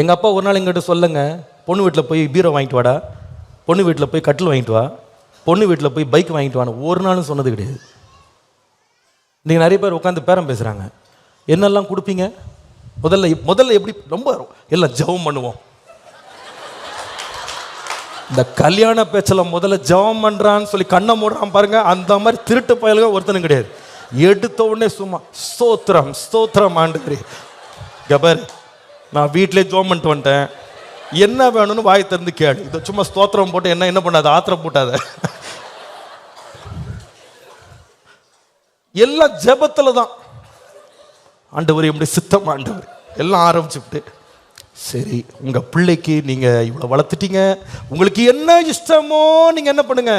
எங்கள் அப்பா ஒரு நாள் எங்கிட்ட சொல்லுங்க பொண்ணு வீட்டில் போய் பீரோ வாங்கிட்டு வாடா பொண்ணு வீட்டில் போய் கட்டில் வாங்கிட்டு வா பொண்ணு வீட்டில் போய் பைக் வாங்கிட்டு வான்னு ஒரு நாளும் சொன்னது கிடையாது. நீங்கள் நிறைய பேர் உட்காந்து பேரம் பேசுகிறாங்க என்னெல்லாம் கொடுப்பீங்க? முதல்ல முதல்ல எப்படி ரொம்ப எல்லாம் ஜெபம் பண்ணுவோம். இந்த கல்யாண பேச்சில் முதல்ல ஜெபம் பண்ணுறான்னு சொல்லி கண்ணை மூடுறான் பாருங்க அந்த மாதிரி திருட்டு பயல்கள் ஒருத்தனும் கிடையாது. எடுத்த உடனே சும்மா ஸ்தோத்திரம் ஸ்தோத்திரம் ஆண்டு கபர். நான் வீட்டிலே ஜோம் பண்ணிட்டு வந்துட்டேன். என்ன வேணும்னு வாய் திறந்து கேளு. இதை சும்மா ஸ்தோத்திரம் போட்டு என்ன என்ன பண்ணாத? ஆத்திரம் போட்டாத. எல்லாம் ஜபத்தில் தான் ஆண்டவர் எப்படி சித்தம் ஆண்டவர். எல்லாம் ஆரம்பிச்சுட்டு சரி உங்கள் பிள்ளைக்கு நீங்கள் இவ்வளோ வளர்த்துட்டீங்க. உங்களுக்கு என்ன இஷ்டமோ நீங்கள் என்ன பண்ணுங்க?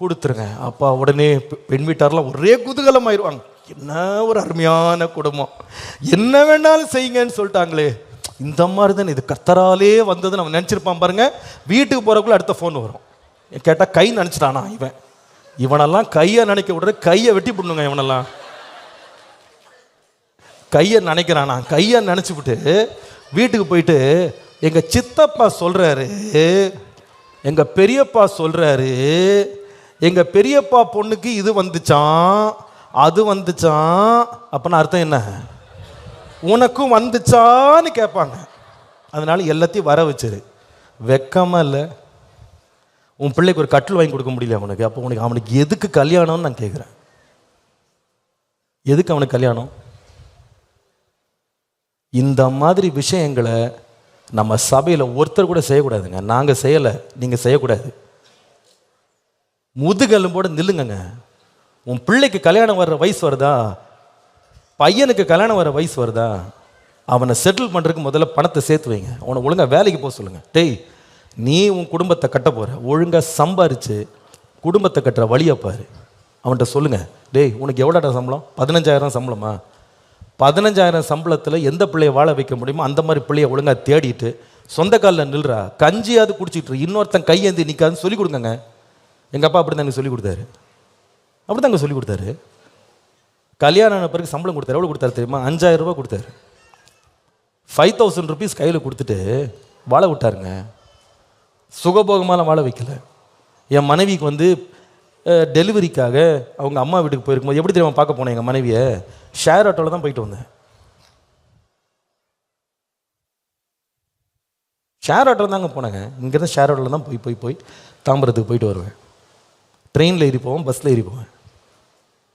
கொடுத்துருங்க. அப்பா உடனே பெண் வீட்டார்லாம் ஒரே குதூகலம் ஆயிடுவாங்க என்ன ஒரு அருமையான குடும்பம். என்ன வேணாலும் செய்யுங்கன்னு சொல்லிட்டாங்களே. இந்த மாதிரி தானே இது கத்தராலே வந்ததுன்னு அவன் நினச்சிருப்பான் பாருங்க. வீட்டுக்கு போகிறக்குள்ள அடுத்த ஃபோன் வரும். கேட்டால் கை நினச்சிட்டானா இவன்? இவனெல்லாம் கையை நினைக்க விடுற கையை வெட்டி போடணுங்க இவனெல்லாம். கையை நினைக்கிறானா? கையை நினச்சிவிட்டு வீட்டுக்கு போயிட்டு எங்கள் சித்தப்பா சொல்கிறாரு எங்கள் பெரியப்பா சொல்கிறாரு எங்கள் பெரியப்பா பொண்ணுக்கு இது வந்துச்சான் அது வந்துச்சான் அப்படின்னு அர்த்தம் என்ன? உனக்கும் வந்துச்சான்னு கேட்பாங்க அதனால எல்லாத்தையும் வர வச்சிரு. வெக்கமாக இல்லை. உன் பிள்ளைக்கு ஒரு கட்டில் வாங்கி கொடுக்க முடியல அவனுக்கு. அப்போ உனக்கு அவனுக்கு எதுக்கு கல்யாணம்னு நான் கேட்குறேன் எதுக்கு அவனுக்கு கல்யாணம்? இந்த மாதிரி விஷயங்களை நம்ம சபையில் ஒருத்தர் கூட செய்யக்கூடாதுங்க. நாங்கள் செய்யலை நீங்கள் செய்யக்கூடாது. முதுகெலும்போட நில்லுங்கங்க. உன் பிள்ளைக்கு கல்யாணம் வர்ற வயசு வருதா? பையனுக்கு கல்யாணம் வர வயசு வருதா? அவனை செட்டில் பண்ணுறதுக்கு முதல்ல பணத்தை சேர்த்து வைங்க. அவனை ஒழுங்காக வேலைக்கு போக சொல்லுங்கள் டேய் நீ உன் குடும்பத்தை கட்ட போகிற ஒழுங்காக சம்பாரித்து குடும்பத்தை கட்டுற வழியை பாரு. அவன்கிட்ட சொல்லுங்கள் டேய் உனக்கு எவ்வளோடா சம்பளம்? பதினஞ்சாயிரம் சம்பளமா? பதினஞ்சாயிரம் சம்பளத்தில் எந்த பிள்ளையை வாழ வைக்க முடியுமோ அந்த மாதிரி பிள்ளையை ஒழுங்காக தேடிட்டு சொந்த காலில் நில்றா. கஞ்சியாவது குடிச்சிட்டு இன்னொருத்தன் கையேந்தி நிற்காதுன்னு சொல்லி கொடுங்கங்க. எங்கள் அப்பா அப்படி எனக்கு சொல்லி கொடுத்தாரு. அப்படி தாங்க சொல்லி கொடுத்தாரு. கல்யாணம் ஆன பிறகு சம்பளம் கொடுத்தாரு. எவ்வளோ கொடுத்தாரு தெரியுமா? அஞ்சாயிரம் ரூபாய் கொடுத்தாரு. ஃபைவ் தௌசண்ட் ருபீஸ் கையில் கொடுத்துட்டு வாழ விட்டாருங்க. சுகபோகமாலாம் வாழ வைக்கல. என் மனைவிக்கு வந்து டெலிவரிக்காக அவங்க அம்மா வீட்டுக்கு போயிருக்கும்போது எப்படி தெரியுமா பார்க்க போனேன் எங்கள் மனைவியை? ஷேர் ஆட்டோவில் தான் போயிட்டு வந்தேன். ஷேர் ஆட்டோவில் தாங்க போனேங்க. இங்கேருந்து ஷேர் ஆட்டோவில் தான் போய் போய் போய் தாம்பரத்துக்கு போயிட்டு வருவேன். ட்ரெயினில் ஏறி போவேன் பஸ்ஸில் ஏறி போவேன்.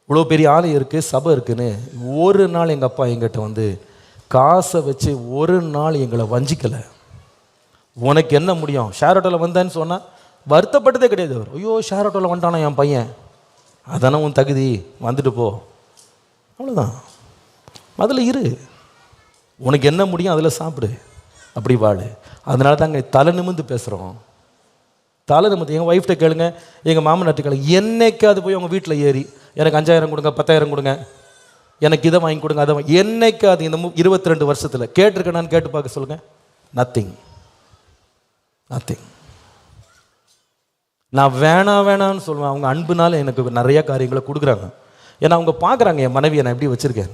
இவ்வளோ பெரிய ஆலயம் இருக்குது சபை இருக்குன்னு ஒரு நாள் எங்கள் அப்பா எங்கிட்ட வந்து காசை வச்சு ஒரு நாள் எங்களை வஞ்சிக்கலை. உனக்கு என்ன முடியும்? ஷேர் ஆட்டோவில் வந்தேன்னு சொன்னால் வருத்தப்பட்டதே கிடையாது அவர். ஐயோ ஷேர் ஆட்டோவில் வந்துட்டானா என் பையன்? அதானே உன் தகுதி? வந்துட்டு போ. அவ்வளோதான் அதில் இரு. உனக்கு என்ன முடியும் அதில் சாப்பிடு. அப்படி வாழு. அதனால தாங்க தலை நிமிந்து பேசுகிறோம் தலை நிமிந்து எங்கள் ஒய்ஃப்ட்ட கேளுங்க எங்கள் மாமனார்ட்ட கேளுங்க. என்னைக்காவது போய் உங்கள் வீட்டில் ஏறி எனக்கு அஞ்சாயிரம் கொடுங்க பத்தாயிரம் கொடுங்க எனக்கு இதை வாங்கி கொடுங்க அதை வாங்கி என்னைக்காவது இந்த இருபத்தி ரெண்டு வருஷத்தில் கேட்டிருக்கேனான்னு கேட்டு பார்க்க சொல்லுங்கள் நத்திங் நத்திங் நான் வேணாம் வேணாம்னு சொல்லுவேன். அவங்க அன்புனால எனக்கு நிறைய காரியங்களை கொடுக்குறாங்க. ஏன்னா அவங்க பார்க்குறாங்க என் மனைவியை நான் எப்படி வச்சுருக்கேன்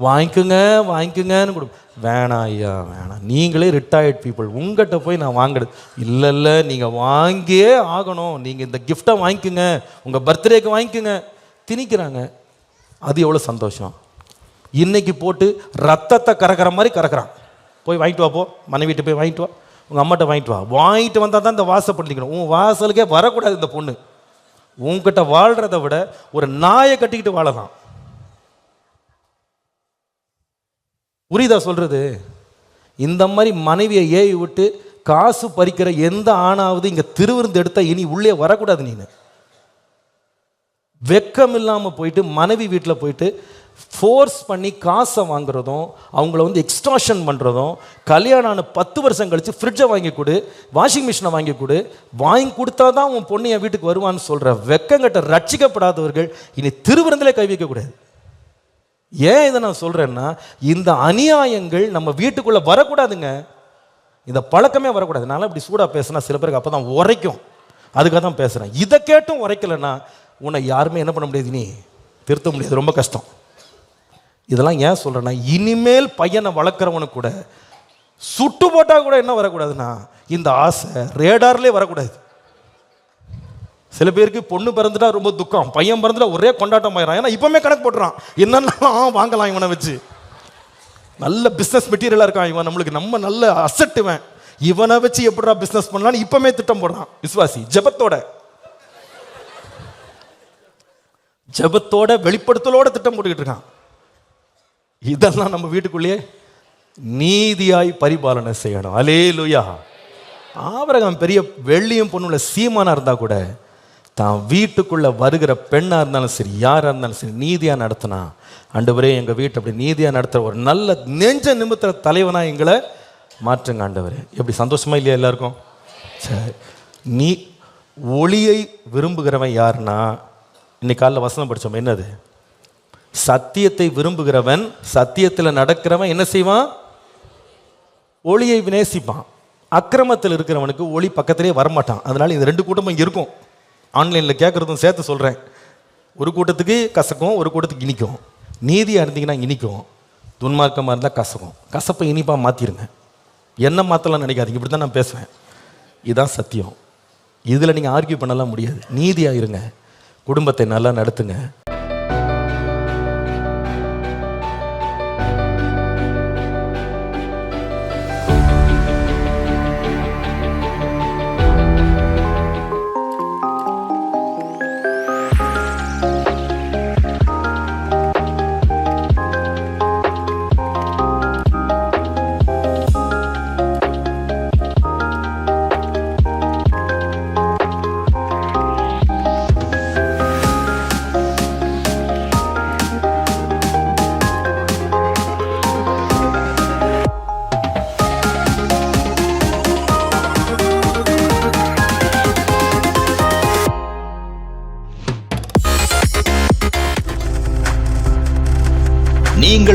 வாங்கிக்கோங்க வாங்கிக்கோங்கன்னு கொடு. வேணாம் ஐயா வேணாம். நீங்களே ரிட்டையர்ட் பீப்புள் உங்கள்கிட்ட போய் நான் வாங்குறது. இல்லை இல்லை. நீங்கள் வாங்கியே ஆகணும். நீங்கள் இந்த கிஃப்டை வாங்கிக்கோங்க. உங்கள் பர்த்டேக்கு வாங்கிக்கோங்க. திணிக்கிறாங்க. அது எவ்வளோ சந்தோஷம். இன்னைக்கு போட்டு ரத்தத்தை கறக்கிற மாதிரி கறக்குறான். போய் வாங்கிட்டு வா போ. மனைவிட்டு போய் வாங்கிட்டு வா. உங்கள் அம்மாட்ட வாங்கிட்டு வா. வாங்கிட்டு வந்தால் தான் இந்த வாசல் பண்ணிக்கணும் உன் வாசலுக்கே வரக்கூடாது இந்த பொண்ணு. உங்ககிட்ட வாழ்கிறத விட ஒரு நாயை கட்டிக்கிட்டு வாழலாம். புரியுதா சொல்கிறது இந்த மாதிரி மனைவியை ஏவி விட்டு காசு பறிக்கிற எந்த ஆணாவது இங்கே திருவிருந்து எடுத்தால் இனி உள்ளே வரக்கூடாது நீனு. வெக்கம் இல்லாமல் போயிட்டு மனைவி வீட்டில் போயிட்டு ஃபோர்ஸ் பண்ணி காசை வாங்குறதும் அவங்கள வந்து எக்ஸ்ட்ராஷன் பண்ணுறதும் கல்யாணம் ஆன பத்து வருஷம் கழித்து ஃப்ரிட்ஜை வாங்கி கொடு வாஷிங் மிஷினை வாங்கி கொடு வாங்கி கொடுத்தா தான் உன் பொண்ணு என் வீட்டுக்கு வருவான்னு சொல்கிற வெக்கங்கட்ட ரட்சிக்கப்படாதவர்கள் இனி திருவிருந்திலே கை வைக்கக்கூடாது ஏன் இதை நான் சொல்கிறேன்னா இந்த அநியாயங்கள் நம்ம வீட்டுக்குள்ளே வரக்கூடாதுங்க. இந்த பழக்கமே வரக்கூடாது. நான் இப்படி சூடாக பேசுனா சில பேருக்கு அப்போ தான் உரைக்கும். அதுக்காக தான் பேசுகிறேன் இதை கேட்டும் உரைக்கலைன்னா உன்னை யாருமே என்ன பண்ண முடியாது நீ திருத்த முடியாது. ரொம்ப கஷ்டம். இதெல்லாம் ஏன் சொல்கிறேன்னா இனிமேல் பையனை வளர்க்குறவனுக்கு கூட சுட்டு போட்டால் கூட என்ன வரக்கூடாதுன்னா இந்த ஆசை ரேடார்லேயே வரக்கூடாது. சில பேருக்கு பொண்ணு பிறந்துட்டா ரொம்ப துக்கம். பையன் பிறந்துட்டா ஒரே கொண்டாட்டம் ஆயிடறான். ஏன்னா இப்பவுமே கணக்கு போட்டுறான். என்னென்னலாம் வாங்கலாம் இவனை வச்சு. நல்ல பிஸ்னஸ் மெட்டீரியலாக இருக்கான் இவன். நம்மளுக்கு நம்ம நல்ல அசட் இவன். இவனை வச்சு எப்படிடா பிஸ்னஸ் பண்ணலாம்னு இப்பவுமே திட்டம் போடுறான். விஸ்வாசி ஜெபத்தோட. ஜபத்தோட வெளிப்படுத்தலோட திட்டம் போட்டுக்கிட்டு இருக்கான். இதெல்லாம் நம்ம வீட்டுக்குள்ளேயே நீதியாய் பரிபாலனை செய்யணும். அலே லுயா ஆவரகம் பெரிய வெள்ளியும் பொண்ணுள்ள சீமானா இருந்தா கூட தான் வீட்டுக்குள்ளே வருகிற பெண்ணாக இருந்தாலும் சரி யாராக இருந்தாலும் சரி நீதியாக நடத்தினா? ஆண்டவரே எங்கள் வீட்டை அப்படி நீதியாக நடத்துகிற ஒரு நல்ல நெஞ்ச நிமித்திர தலைவனாக எங்களை மாற்றுங்க ஆண்டவர். எப்படி சந்தோஷமா இல்லையா எல்லாருக்கும்? சரி. நீ ஒளியை விரும்புகிறவன் யாருன்னா இன்னைக்கு காலைல வசனம் படித்தோம் என்னது? சத்தியத்தை விரும்புகிறவன் சத்தியத்தில் நடக்கிறவன் என்ன செய்வான்? ஒளியை நேசிப்பான் அக்கிரமத்தில் இருக்கிறவனுக்கு ஒளி பக்கத்திலே வரமாட்டான். அதனால இந்த ரெண்டு கூட்டமும் இருக்கும். ஆன்லைனில் கேட்குறதும் சேர்த்து சொல்கிறேன் ஒரு கூட்டத்துக்கு கசக்கும் ஒரு கூட்டத்துக்கு இனிக்கும். நீதியாக இருந்தீங்கன்னா இனிக்கும். துன்மார்க்கமாக இருந்தால் கசக்கும். கசப்பை இனிப்பாக மாற்றிடுங்க என்ன மாற்றலாம் நினைக்காதீங்க. இப்படி தான் நான் பேசுவேன். இதுதான் சத்தியம். இதில் நீங்கள் ஆர்கியூ பண்ணலாம் முடியாது. நீதியாக இருங்க. குடும்பத்தை நல்லா நடத்துங்க.